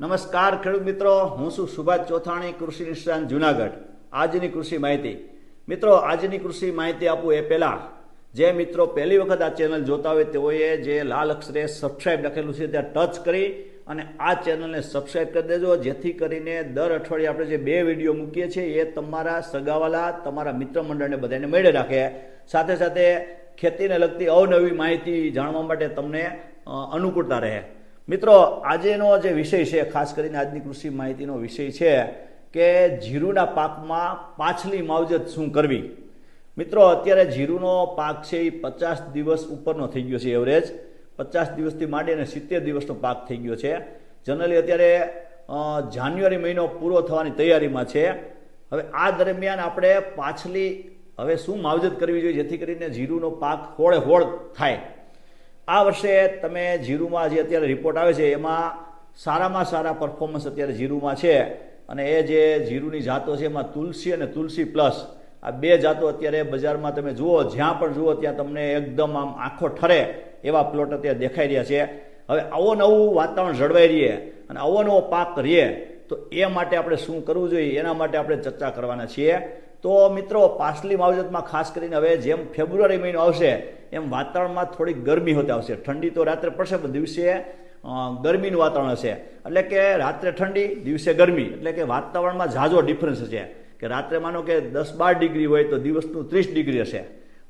નમસ્કાર ખેડૂત મિત્રો, હું છું સુભાષ ચોથાણી, કૃષિ નિષ્ણાંત જુનાગઢ. આજની કૃષિ માહિતી. મિત્રો, આજની કૃષિ માહિતી આપું એ પહેલાં, જે મિત્રો પહેલી વખત આ ચેનલ જોતા હોય તેઓએ જે લાલ અક્ષરે સબસ્ક્રાઈબ લખેલું છે ત્યાં ટચ કરી અને આ ચેનલને સબસ્ક્રાઈબ કરી દેજો, જેથી કરીને દર અઠવાડિયે આપણે જે બે વીડિયો મૂકીએ છીએ એ તમારા સગાવાલા, તમારા મિત્ર મંડળને બધાને મેળે રાખે સાથે સાથે ખેતીને લગતી અવનવી માહિતી જાણવા માટે તમને અનુકૂળતા રહે. મિત્રો, આજેનો જે વિષય છે, ખાસ કરીને આજની કૃષિ માહિતીનો વિષય છે કે જીરુના પાકમાં પાછલી માવજત શું કરવી? મિત્રો, અત્યારે જીરુનો પાક છે એ પચાસ દિવસ ઉપરનો થઈ ગયો છે એવરેજ પચાસ દિવસથી માંડી અને સિત્તેર દિવસનો પાક થઈ ગયો છે. જનરલી અત્યારે જાન્યુઆરી મહિનો પૂરો થવાની તૈયારીમાં છે. હવે આ દરમિયાન આપણે પાછલી, હવે શું માવજત કરવી જોઈએ જેથી કરીને જીરુનો પાક હોળે હોળ થાય? આ વર્ષે તમે જીરુમાં જે અત્યારે રિપોર્ટ આવે છે, એમાં સારામાં સારા પરફોર્મન્સ અત્યારે જીરુમાં છે. અને એ જે જીરુની જાતો છે, એમાં તુલસી અને તુલસી પ્લસ આ બે જાતો અત્યારે બજારમાં તમે જુઓ, જ્યાં પણ જુઓ, ત્યાં તમને એકદમ આમ આંખો ઠરે એવા પ્લોટ અત્યારે દેખાઈ રહ્યા છે. હવે આવો નવું વાતાવરણ જળવાઈ રહીએ અને આવો નવો પાક રહીએ, તો એ માટે આપણે શું કરવું જોઈએ? એના માટે આપણે ચર્ચા કરવાના છીએ. તો મિત્રો, પાછલી માવજતમાં ખાસ કરીને હવે જેમ ફેબ્રુઆરી મહિનો આવશે, એમ વાતાવરણમાં થોડીક ગરમી હોતી આવશે. ઠંડી તો રાત્રે પડશે, પણ દિવસે ગરમીનું વાતાવરણ હશે. એટલે કે રાત્રે ઠંડી, દિવસે ગરમી. એટલે કે વાતાવરણમાં ઝાઝો ડિફરન્સ છે કે રાત્રે માનો કે દસ બાર ડિગ્રી હોય તો દિવસનું ત્રીસ ડિગ્રી હશે.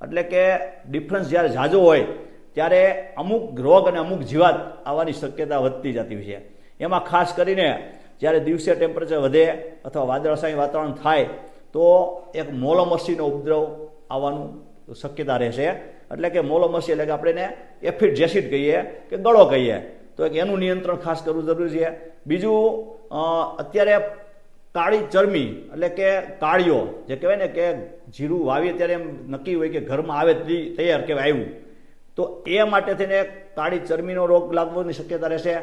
એટલે કે ડિફરન્સ જ્યારે ઝાઝો હોય, ત્યારે અમુક રોગ અને અમુક જીવાત આવવાની શક્યતા વધતી જતી હોય છે. એમાં ખાસ કરીને જ્યારે દિવસે ટેમ્પરેચર વધે અથવા વાદળશાહી વાતાવરણ થાય તો એક મોલોમસીનો ઉપદ્રવ આવવાનું શક્યતા રહેશે. એટલે કે મોલોમસી એટલે કે આપણે એને એફિડ જેસિડ કહીએ કે ગળો કહીએ. તો એક એનું નિયંત્રણ ખાસ કરવું જરૂરી છે. બીજું અત્યારે કાળી ચરમી એટલે કે કાળીઓ, જે કહેવાય ને કે જીરું વાવીએ ત્યારે એમ નક્કી હોય કે ઘરમાં આવે તે તૈયાર કહેવાય આવ્યું. તો એ માટે થઈને કાળી ચરમીનો રોગ લાગવાની શક્યતા રહેશે.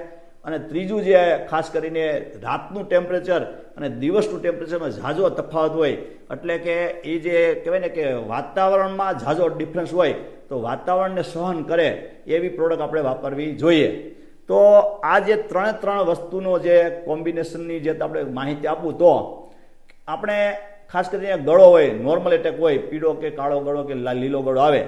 અને ત્રીજું જે ખાસ કરીને રાતનું ટેમ્પરેચર અને દિવસનું ટેમ્પરેચરમાં ઝાઝો તફાવત હોય, એટલે કે એ જે કહેવાય ને કે વાતાવરણમાં ઝાઝો ડિફરન્સ હોય, તો વાતાવરણને સહન કરે એવી પ્રોડક્ટ આપણે વાપરવી જોઈએ. તો આ જે ત્રણે ત્રણ વસ્તુનો જે કોમ્બિનેશનની જે આપણે માહિતી આપું, તો આપણે ખાસ કરીને ગળો હોય નોર્મલ એટેક હોય, પીળો કે કાળો ગળો કે લીલો ગળો આવે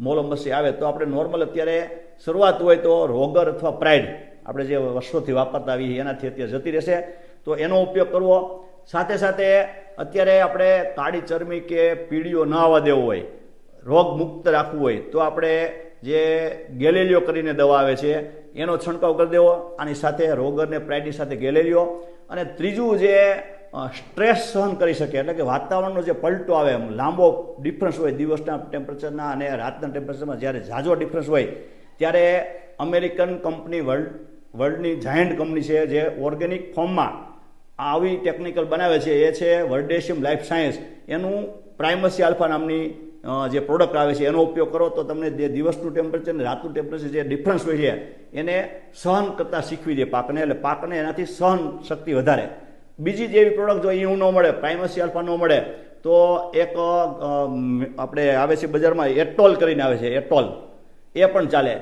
મોલમસી આવે, તો આપણે નોર્મલ અત્યારે શરૂઆત હોય તો રોગર અથવા પ્રાઇડ આપણે જે વર્ષોથી વાપરતા આવી એનાથી અત્યારે જતી રહેશે. તો એનો ઉપયોગ કરવો. સાથે સાથે અત્યારે આપણે કાળી ચરમી કે પીળીઓ ન આવવા દેવો હોય, રોગ મુક્ત રાખવું હોય, તો આપણે જે ગેલેલિયો કરીને દવા આવે છે, એનો છંટકાવ કરી દેવો. આની સાથે રોગરને પ્રાઇડની સાથે ગેલેલિયો. અને ત્રીજું જે સ્ટ્રેસ સહન કરી શકે, એટલે કે વાતાવરણનો જે પલટો આવે, એમ લાંબો ડિફરન્સ હોય, દિવસના ટેમ્પરેચરના અને રાતના ટેમ્પરેચરમાં જ્યારે ઝાઝો ડિફરન્સ હોય, ત્યારે અમેરિકન કંપની વર્લ્ડ વર્લ્ડની જાયન્ટ કંપની છે જે ઓર્ગેનિક ફોર્મમાં આવી ટેકનિકલ બનાવે છે, એ છે વર્ડેશિયમ લાઈફ સાયન્સ. એનું પ્રાઇમસી આલ્ફા નામની જે પ્રોડક્ટ આવે છે, એનો ઉપયોગ કરો તો તમને જે દિવસનું ટેમ્પરેચર અને રાતનું ટેમ્પરેચર જે ડિફરન્સ હોય છે, એને સહન કરતાં શીખવી દે પાકને, એટલે પાકને એનાથી સહન શક્તિ વધારે. બીજી જેવી પ્રોડક્ટ જો એવું ન મળે, પ્રાઇમસી આલ્ફા ન મળે, તો એક આપણે આવે છે બજારમાં એટોલ કરીને આવે છે, એટોલ. એ પણ ચાલે.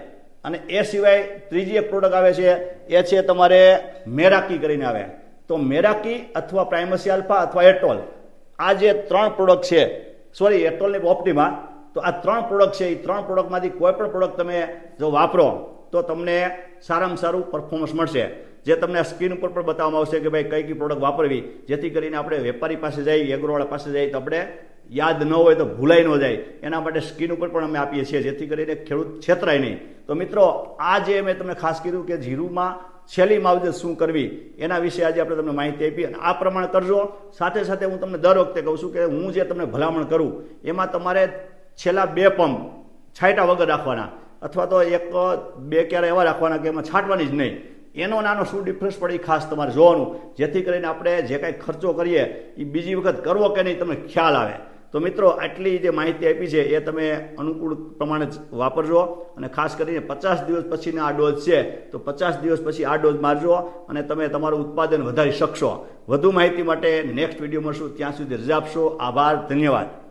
અને એ સિવાય ત્રીજી એક પ્રોડક્ટ આવે છે, એ છે તમારે મેરાકી કરીને આવે. તો મેરાકી અથવા પ્રાઇમસી આલ્ફા અથવા એટોલ, આ જે ત્રણ પ્રોડક્ટ છે સોરી એટોલની ઓપ્ટિમા તો આ ત્રણ પ્રોડક્ટ છે, એ ત્રણ પ્રોડક્ટમાંથી કોઈ પણ પ્રોડક્ટ તમે જો વાપરો, તો તમને સારામાં સારું પરફોર્મન્સ મળશે. જે તમને સ્કીન ઉપર પણ બતાવવામાં આવશે કે ભાઈ કઈ કઈ પ્રોડક્ટ વાપરવી, જેથી કરીને આપણે વેપારી પાસે જઈએ એગ્રોવાળા પાસે જઈએ તો આપણે યાદ ન હોય તો ભૂલાઈ ન જાય. એના માટે સ્કીન ઉપર પણ અમે આપીએ છીએ, જેથી કરીને ખેડૂત છેતરાય નહીં. તો મિત્રો, આ જે મેં તમને ખાસ કીધું કે જીરુમાં છેલ્લી માવજત શું કરવી, એના વિશે આજે આપણે તમને માહિતી આપી અને આ પ્રમાણે કરજો. સાથે સાથે હું તમને દર વખતે કહું છું કે હું જે તમને ભલામણ કરું, એમાં તમારે છેલ્લા બે પંપ છાંટા વગર રાખવાના, અથવા તો એક, બે ક્યારે એવા રાખવાના કે એમાં છાંટવાની જ નહીં. એનો નાનો શું ડિફરન્સ પડે એ ખાસ તમારે જોવાનું. જેથી કરીને આપણે જે કાંઈ ખર્ચો કરીએ, એ બીજી વખત કરવો કે નહીં, તમને ખ્યાલ આવે. તો મિત્રો, આટલી જે માહિતી આપી છે એ તમે અનુકૂળ પ્રમાણે જ વાપરજો અને ખાસ કરીને પચાસ દિવસ પછીના આ ડોઝ છે, તો પચાસ દિવસ પછી આ ડોઝ મારજો અને તમે તમારું ઉત્પાદન વધારી શકશો. વધુ માહિતી માટે નેક્સ્ટ વીડિયો મળશું. ત્યાં સુધી રજા આપશો. આભાર. ધન્યવાદ.